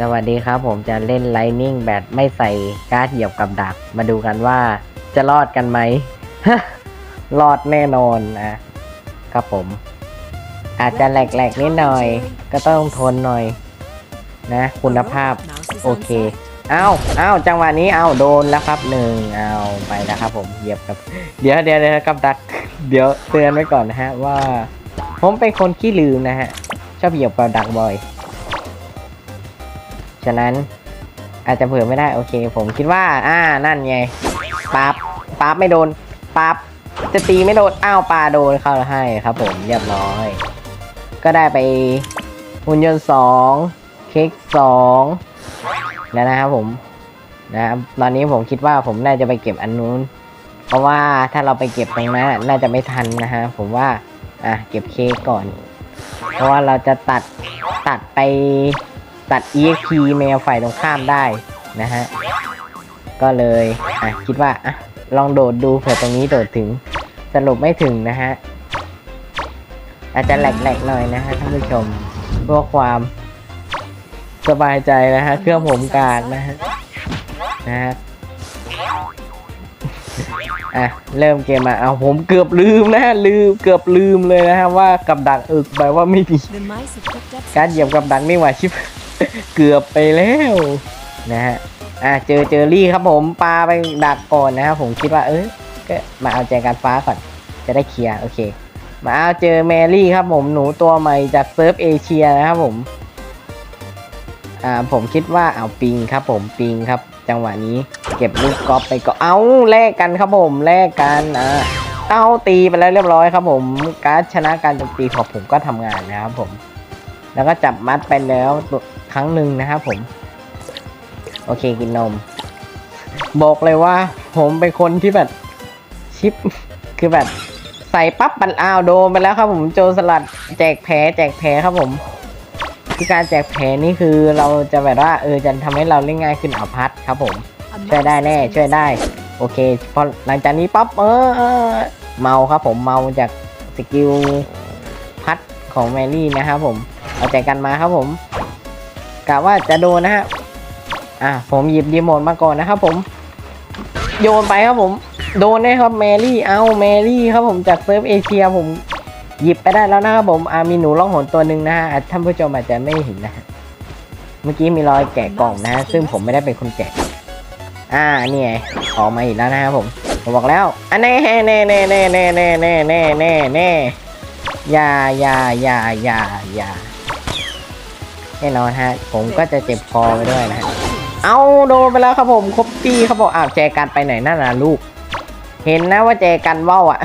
สวัสดีครับผมจะเล่นไลนิ่งแบบไม่ใส่การ์ดเหยียบกับดัก มาดูกันว่าจะรอดกันไหม รอดแน่นอนนะครับผม อาจจะแหลกๆนิดหน่อย ก็ต้องทนหน่อย นะ คุณภาพ โอเคเอาเอาจังหวะนี้เอาโดนแล้วครับหนึ่งเอาไปแล้วครับผมเหยียบกับ เดี๋ยวเดี๋ยวเดี๋ยวกับดัก เดี๋ยวเตือนไว้ก่อนนะฮะว่า ผมเป็นคนขี้ลืมนะฮะ ชอบเหยียบกับดักบ่อย ฉะนั้นอาจจะเผื่อไม่ได้โอเค ผมคิดว่า อ่านั่นไงปั๊บปั๊บไม่โดนปั๊บจะตีไม่โดนอ้าวปลาโดนเข้าให้ครับผมเรียบร้อย ก็ได้ไปหุ่นยนต์สองเค้กสองแล้วนะครับผมนะครับตอนนี้ผมคิดว่าผมน่าจะไปเก็บอันนู้น เพราะว่าถ้าเราไปเก็บตรงนั้นน่าจะไม่ทันนะฮะผมว่าอะเก็บเค้กก่อน เพราะว่าเราจะตัดตัดไป ตัด EXP แมวฝ่ายตรงข้ามได้นะฮะ ก็เลยอะคิดว่าอะลองโดดดูเผื่อตรงนี้โดดถึงสรุปไม่ถึงนะฮะ อาจจะแหลกๆหน่อยนะฮะท่านผู้ชมเพื่อความสบายใจนะฮะ เครื่องผมกลางนะฮะนะฮะอะ เริ่มเกมมาเอาผมเกือบลืมนะฮะ ลืมเกือบลืมเลยนะฮะ ว่ากับดักอึกไปว่าไม่มี The mice have picked up การเหยียบกับดักนี่หว่าชิบ เกือบไปแล้วนะฮะอะเจอเจอรี่ครับผมปลาไปดักก่อนนะครับผมคิดว่าเออก็มาเอาแจกันฟ้าก่อน จะได้เคลียร์โอเค มาเอาเจอแมรี่ครับผมหนูตัวใหม่จากเซิร์ฟเอเชียนะครับผมอ่าผมคิดว่าเอาปิงครับผมปิงครับ จังหวะนี้เก็บลูกกอล์ฟไปก็เอาแลกกันครับผมแลกกันอ่าเอาตีไปแล้วเรียบร้อยครับผมการชนะการโจมตีของผมก็ทำงานนะครับผม แล้วก็จับมัดไปแล้ว ครั้งหนึ่งนะครับผม โอเคกินนม บอกเลยว่า ผมเป็นคนที่แบบชิป คือแบบ ใส่ปั๊บปันอ้าวโดนไปแล้วครับผมโจรสลัดแจกแผลแจกแผลครับผมคือการแจกแผลนี่คือเราจะแบบว่าเออจะทำให้เราเล่นง่ายขึ้นอาพัดครับผม ช่วยได้แน่ช่วยได้ โอเคพอหลังจากนี้ปั๊บเออเออเมาครับผมเมาจากสกิลพัดของแมรี่นะครับผมเอาใจกันมาครับผม กะว่าจะโดนนะฮะอะผมหยิบรีโมทมาก่อนนะครับผม โยนไปครับผม โดนน่ครับแมรี่เอาแมรี่ครับผมจากเซิร์ฟเอเชียผมหยิบไปได้แล้วนะครับผมอามีหนูล่องหนตัวหนึ่งนะฮะท่านผู้ชมอาจจะไม่เห็นนะฮะเมื่อกี้มีรอยแกะกล่องนะฮะซึ่งผมไม่ได้เป็นคนแกะ อ่านี่ไงออกมาอีกแล้วนะครับผมผมบอกแล้วอันน่แน่แน่แน่แน่แน่แน่แน่แน่แน่แน่อย่าอย่าอย่าอย่าอย่า แน่นอนฮะ ผมก็จะเจ็บคอไปด้วยนะฮะเอาโดนไปแล้วครับผมครบตี้เขาบอกอ้าวแจกันไปไหนนั่นน่ะลูก เห็นนะว่าแจกันว่าวอะ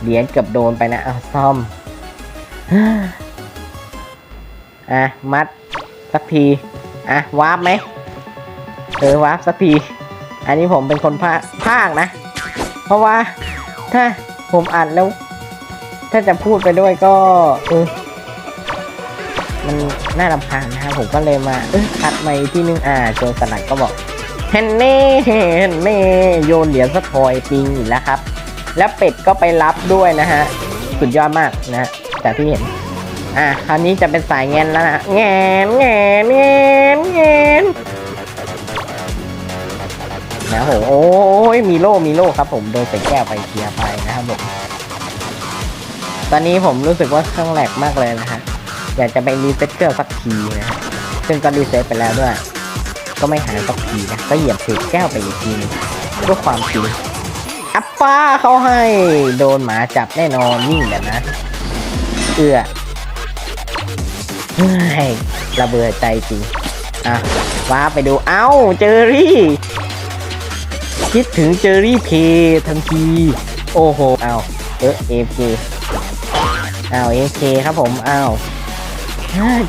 เหรียญเกือบโดนไปนะเอาซ่อมอะมัดสักทีอะวาร์ปไหมเออวาร์ปสักทีอันนี้ผมเป็นคนภาคภาคนะ เพราะว่าถ้าผมอ่านแล้ว ถ้าจะพูดไปด้วยก็เออ น่ารำคาญนะครับผมก็เลยมาเออคัดมาที่นึงอ่าโจรสลัดก็บอกเฮนเน่เฮนเน่โยนเหรียญสะทอยปิงอีกแล้วครับ แล้วเป็ดก็ไปรับด้วยนะฮะ สุดยอดมากนะจากที่เห็น อะคราวนี้จะเป็นสายเงินแล้วนะแงนแงนแงนแงนนะโหโอ้ยมีโล่มีโล่ครับ ผมโดนใส่แก้วไปเคลียร์ไปนะครับผมตอนนี้ผมรู้สึกว่าเครื่องแหลกมากเลยนะฮะ อยากจะไปรีเซ็ตเครื่องสักทีนะซึ่งก็รีเซ็ตไปแล้วด้วย ก็ไม่หายสักทีนะ ก็เหยียบถูกแก้วไปอีกทีนึงเพื่อความจริงอัปป้าเขาให้โดนหมาจับแน่นอนวิ่งแบบนะเอื้อเฮ้ยระเบิดใจจริง อะว้าไปดู เอ้า เจอรี่ คิดถึงเจอรี่เพย์ทันที โอ้โหอ้าวเออเอฟเคอ้าวเอฟเคครับผมอ้าวฮ่า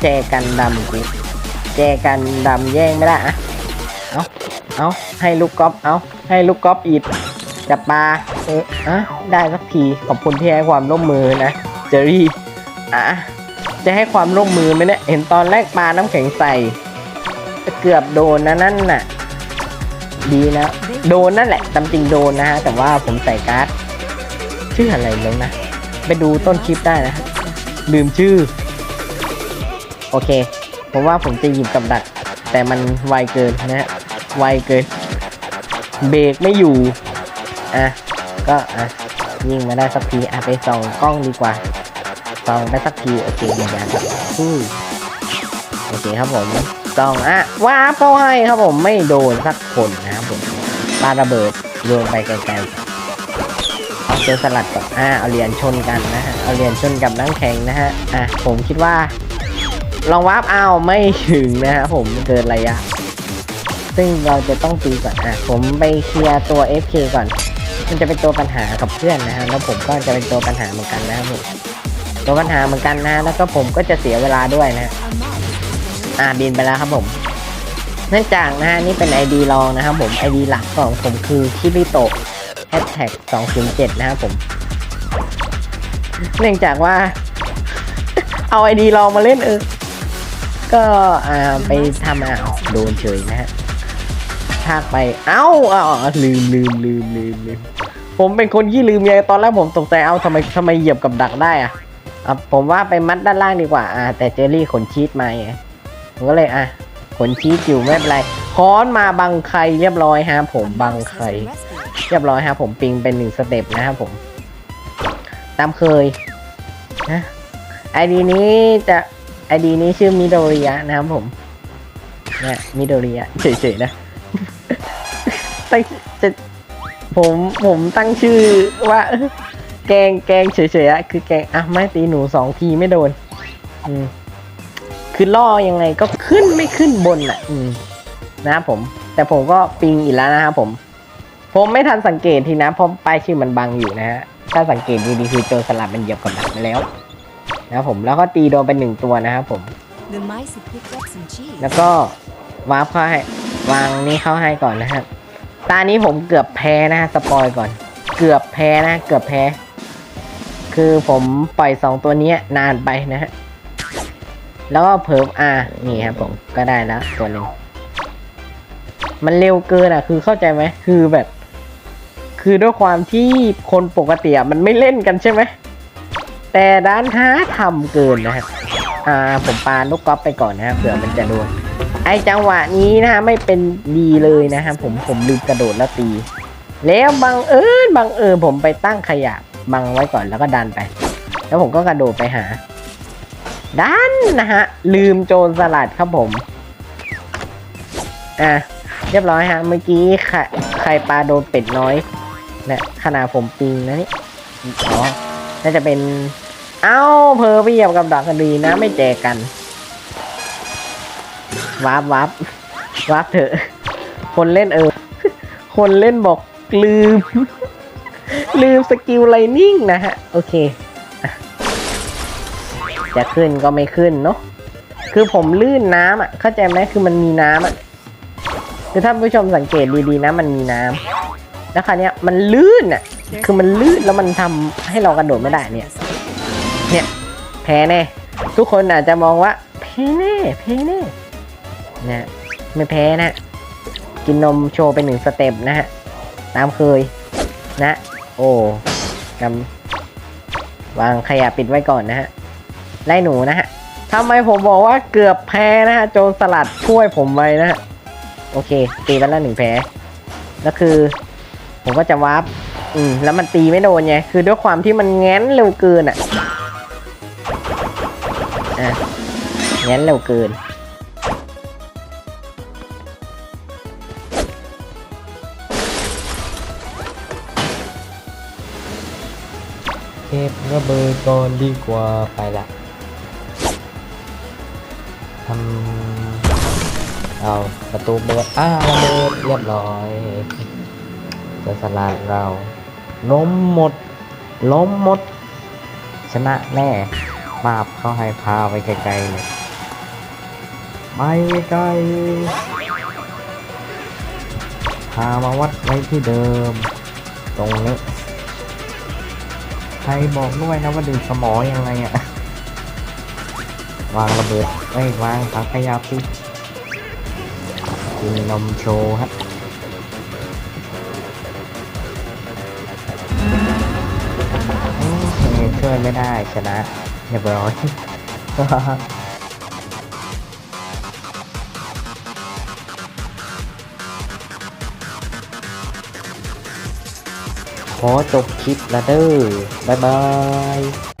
แจกันดำกูแจกันดำแย่งไม่ได้อะเอาเอาให้ลูกกอล์ฟเอาให้ลูกกอล์ฟอีดจับปลาเอออะได้สักทีขอบคุณที่ให้ความร่วมมือนะเจอรี่อะจะให้ความร่วมมือไหมเนี่ยเห็นตอนแรกปลาน้ำแข็งใส่เกือบโดนนะนั่นน่ะ ดีนะโดนนั่นแหละตามจริงโดนนะฮะแต่ว่าผมใส่การ์ดชื่ออะไรแล้วนะ ไปดูต้นคลิปได้นะลืมชื่อ โอเค ผมว่าผมจะหยิบกับดัก แต่มันไวเกินนะฮะ ไวเกิน เบรกไม่อยู่ อะ ก็อะยิงมาได้สักที อะไปส่องกล้องดีกว่า ส่องได้สักที โอเคอย่างนี้ครับโอเคครับผมส่องอะว้าเข้าให้ครับผม ไม่โดนสักคนนะครับผมปาระเบิดโยนไปไกลๆเอาเจอสลัดก่อนอะเอาเหรียญชนกันนะฮะ เอาเหรียญชนกับน้ำแข็งนะฮะ อะผมคิดว่า ลองวาร์ปเอาไม่ถึงนะฮะผมเกินระยะ ซึ่งเราจะต้องตีก่อนอะผมไปเคลียร์ตัว FK ก่อน มันจะเป็นตัวปัญหากับเพื่อนนะฮะแล้วผมก็จะเป็นตัวปัญหาเหมือนกันนะครับผมตัวปัญหาเหมือนกันนะ แล้วก็ผมก็จะเสียเวลาด้วยนะอ่าบินไปแล้วครับผมเนื่องจากนะฮะนี่เป็น ID รองนะครับผม ID หลักของผมคือคิริโตะแฮชแท็ก207นะครับผม เนื่องจากว่า เอา ID รองมาเล่นเออ ก็อ่าไปทำอะโดนเฉยนะฮะพากไป เอ้าอ๋อลืมลืมลืมลืมลืมผมเป็นคนที่ลืมไงตอนแรกผมตกใจเอ้าทำไมทำไมเหยียบกับดักได้อะอะผมว่าไปมัดด้านล่างดีกว่าอ่าแต่เจอรี่ขนชีสมาไงผมก็เลยอะขนชีสอยู่ไม่เป็นไรค้อนมาบังใครเรียบร้อยฮะผมบังใครเรียบร้อยฮะผมปิงเป็นหนึ่งสเต็ปนะครับผม ตามเคยนะไอดีนี้จะ ไอดีนี้ชื่อมิโดริยะนะครับผมเนี่ยมิโดริยะเฉยๆนะตั้งจะผมผมตั้งชื่อว่า แกงแกงเฉยๆอะคือแกงอะไม่ตีหนูสองทีไม่โดน อืมคือล่อยังไงก็ขึ้นไม่ขึ้นบนอะ อืมนะครับผม แต่ผมก็ปิงอีกแล้วนะครับผม ผมไม่ทันสังเกตทีนะเพราะป้ายชื่อมันบังอยู่นะฮะถ้าสังเกตดีๆคือโจรสลัดมันเหยียบกับดักไปแล้ว นะครับผมแล้วก็ตีโดนไปหนึ่งตัวนะครับผม The mice have picked up some cheese. แล้วก็วาร์ปเข้าให้วางนี่เข้าให้ก่อนนะฮะตานี้ผมเกือบแพ้นะฮะสปอยก่อน เกือบแพ้นะ เกือบแพ้ คือผมปล่อยสองตัวนี้นานไปนะฮะแล้วก็เพิ่มอ่านี่ครับผมก็ได้แล้วตัวหนึ่งมันเร็วเกินอะ คือเข้าใจไหมคือแบบ คือด้วยความที่คนปกติอะมันไม่เล่นกันใช่ไหม แต่ด้านท้าทำเกินนะฮะอ่าผมปาลูกกอล์ฟไปก่อนนะครับเผื่อมันจะโดน ไอจังหวะนี้นะฮะไม่เป็นดีเลยนะครับผมผมลืมกระโดดแล้วตี แล้วบังเอิญบังเอิญผมไปตั้งขยะบังไว้ก่อนแล้วก็ดันไป แล้วผมก็กระโดดไปหา ดันนะฮะลืมโจรสลัดครับผม อะเรียบร้อยฮะเมื่อกี้ใครใครปลาโดนเป็ดน้อยนะขนาดผมปิงนะนี่อ๋อน่าจะเป็น เอ้าเพอไปเหยียบกับดักกันดีนะไม่แจกกันวาร์ปวาร์ปวาร์ปเถอะ คนเล่นเออ คนเล่นบอกลืม ลืมสกิลไลนิ่งนะฮะ โอเค จะขึ้นก็ไม่ขึ้นเนาะคือผมลื่นน้ำอะ เข้าใจไหมคือมันมีน้ำอะคือถ้าผู้ชมสังเกตดีๆนะมันมีน้ำแล้วคราวเนี้ยมันลื่นอะ คือมันลื่นแล้วมันทำให้เรากระโดดไม่ได้เนี่ย เนี่ยแพ้แน่ ทุกคนอาจจะมองว่าแพ้แน่แพ้แน่นะไม่แพ้นะ กินนมโชว์เป็นหนึ่งสเต็ปนะฮะ ตามเคยนะ โอ้กำวางขยะปิดไว้ก่อนนะฮะไล่หนูนะฮะทำไมผมบอกว่าเกือบแพ้นะฮะ โจรสลัดช่วยผมไว้นะฮะ โอเค ตีไปแล้วหนึ่งแพ้แล้วคือ ผมก็จะวาร์ปอืมแล้วมันตีไม่โดนไง คือด้วยความที่มันแง้นเร็วเกินอะ อะงั้นเร็วเกิน เก็บระเบิดก่อนดีกว่าไปละทำเอาประตูเบิดอ้าระเบิดเรียบร้อยจะสลาดเราล้มหมดล้มหมด ชนะแน่ บาบเขาให้พาไปไกลๆเลยไปไกลพามาวัดไว้ที่เดิม ตรงนี้ใครบอกด้วยนะว่าดึงสมอยังไงอะวางระเบิดไอ้ยวางถังขยะปิกินนมโชว์ฮะอืมช่วยไม่ได้ชนะ เรียบร้อยขอจบคลิปละเด้อ บ๊ายบาย